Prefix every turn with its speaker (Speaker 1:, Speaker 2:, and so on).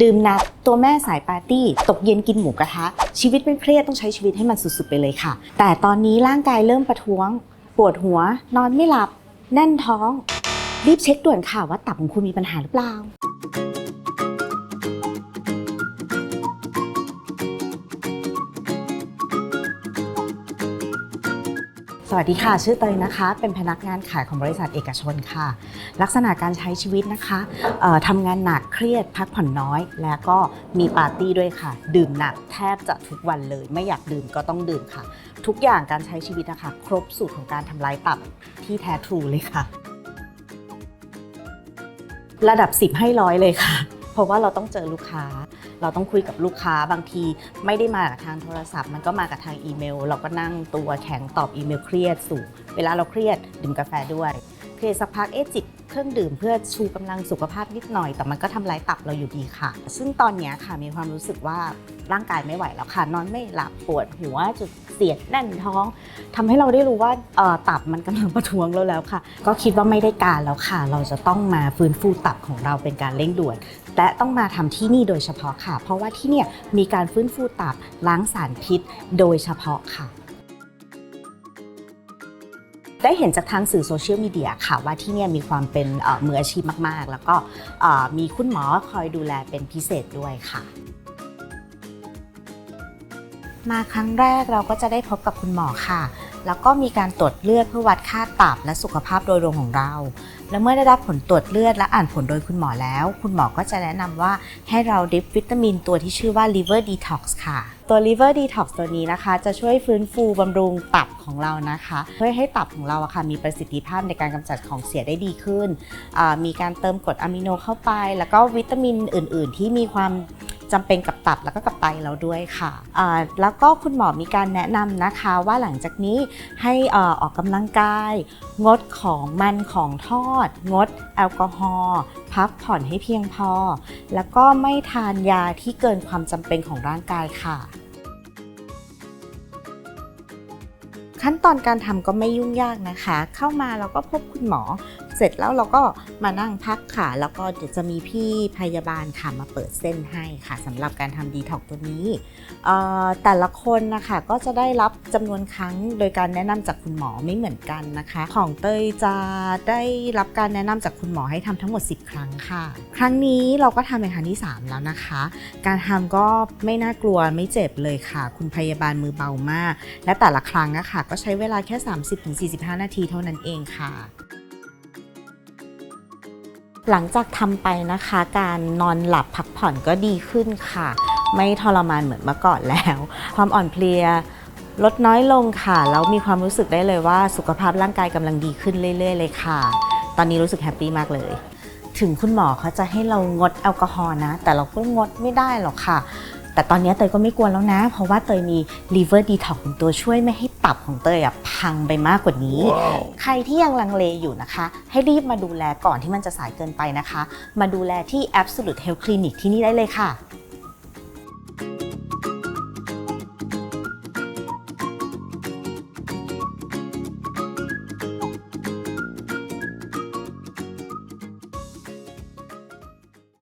Speaker 1: ดื่มหนักตัวแม่สายปาร์ตี้ ตกเย็นกินหมูกระทะ ชีวิตไม่เครียดต้องใช้ชีวิตให้มันสุดๆไปเลยค่ะ แต่ตอนนี้ร่างกายเริ่มประท้วง ปวดหัว นอนไม่หลับ แน่นท้อง รีบเช็คด่วนค่ะว่าตับของคุณมีปัญหาหรือเปล่า สวัสดีค่ะ ชื่อเตยนะคะ เป็นพนักงานขายของบริษัทเอกชนค่ะ ลักษณะการใช้ชีวิตนะคะทำงานหนักเครียดพักผ่อนน้อย แล้วก็มีปาร์ตี้ด้วยค่ะ ดื่มหนักแทบจะทุกวันเลย ไม่อยากดื่มก็ต้องดื่มค่ะ ทุกอย่างการใช้ชีวิตนะคะครบสูตรของการทำลายตับที่แท้ทรูเลยค่ะ ระดับ 10 ให้ร้อยเลยค่ะ เพราะว่าเราต้องเจอลูกค้า เราต้องคุยกับลูกค้าบางที ไม่ได้มากับทางโทรศัพท์ มันก็มากับทางอีเมล เราก็นั่งตัวแข็งตอบอีเมลเครียดสูงเวลาเราเครียดดื่มกาแฟด้วย เคสักพักเอ๊จิบเครื่องดื่มเพื่อชูกำลังสุขภาพนิดหน่อย แต่มันก็ทำลายตับเราอยู่ดีค่ะ ซึ่งตอนนี้ค่ะมีความรู้สึกว่าร่างกายไม่ไหวแล้วค่ะ นอนไม่หลับปวดหัวจุดเสียดแน่นท้องทำให้เราได้รู้ว่าตับมันกำลังประท้วงเราแล้วค่ะ ก็คิดว่าไม่ได้การแล้วค่ะ เราจะต้องมาฟื้นฟูตับของเราเป็นการเร่งด่วน และต้องมาทำที่นี่โดยเฉพาะค่ะ เพราะว่าที่เนี่ยมีการฟื้นฟูตับล้างสารพิษ โดยเฉพาะค่ะ ได้เห็นจากทางสื่อโซเชียลมีเดียค่ะว่าที่เนี่ยมีความเป็นมืออาชีพมาก ๆ แล้วก็มีคุณหมอคอยดูแลเป็นพิเศษด้วยค่ะ มาครั้งแรกเราก็จะได้พบกับคุณหมอค่ะ แล้วก็มีการตรวจเลือดเพื่อวัดค่าตับและสุขภาพโดยรวมของเรา และเมื่อได้รับผลตรวจเลือดและอ่านผลโดยคุณหมอแล้ว คุณหมอก็จะแนะนำว่าให้เราดริปวิตามินตัวที่ชื่อว่า liver detox ค่ะ ตัว liver detox ตัวนี้นะคะ จะช่วยฟื้นฟูบำรุงตับของเรานะคะเพื่อให้ตับของเราอะค่ะมีประสิทธิภาพในการกำจัดของเสียได้ดีขึ้น มีการเติมกรดอะมิโนเข้าไป แล้วก็วิตามินอื่น ๆ ที่มีความ จำเป็นกับตับแล้วก็กับไตเราด้วยค่ะ แล้วก็คุณหมอมีการแนะนำนะคะว่าหลังจากนี้ให้ออออกกำลังกาย งดของมันของทอด งดแอลกอฮอล์พักผ่อนให้เพียงพอ แล้วก็ไม่ทานยาที่เกินความจำเป็นของร่างกายค่ะขั้นตอนการทำก็ไม่ยุ่งยากนะคะ เข้ามาเราก็พบคุณหมอ เสร็จแล้วเราก็มานั่งพักค่ะ แล้วก็เดี๋ยวจะมีพี่พยาบาลค่ะมาเปิดเส้นให้ค่ะสำหรับการทำดีท็อกตัวนี้ แต่ละคนนะคะก็จะได้รับจำนวนครั้งโดยการแนะนำจากคุณหมอไม่เหมือนกันนะคะ ของเตยจะได้รับการแนะนำจากคุณหมอให้ทำทั้งหมด 10 ครั้งค่ะ ครั้งนี้เราก็ทำเป็นครั้งที่ 3 แล้วนะคะ การทำก็ไม่น่ากลัวไม่เจ็บเลยค่ะ คุณพยาบาลมือเบามาก และแต่ละครั้งนะคะก็ใช้เวลาแค่ 30-45 นาทีเท่านั้นเองค่ะ หลังจากทำไปนะคะ การนอนหลับพักผ่อนก็ดีขึ้นค่ะ ไม่ทรมานเหมือนเมื่อก่อนแล้ว ความอ่อนเพลียลดน้อยลงค่ะแล้วมีความรู้สึกได้เลยว่าสุขภาพร่างกายกำลังดีขึ้นเรื่อย ๆ เลยค่ะ ตอนนี้รู้สึกแฮปปี้มากเลย ถึงคุณหมอเขาจะให้เรางดแอลกอฮอล์นะ แต่เราก็งดไม่ได้หรอกค่ะ แต่ตอนนี้เตยก็ไม่กลัวแล้วนะ เพราะว่าเตยมี liver detox เป็นตัวช่วยไม่ให้ตับของเตยอะพังไปมากกว่านี้ ใครที่ยังลังเลอยู่นะคะ ให้รีบมาดูแลก่อนที่มันจะสายเกินไปนะคะ มาดูแลที่ Absolute Health Clinic ที่นี่ได้เลยค่ะ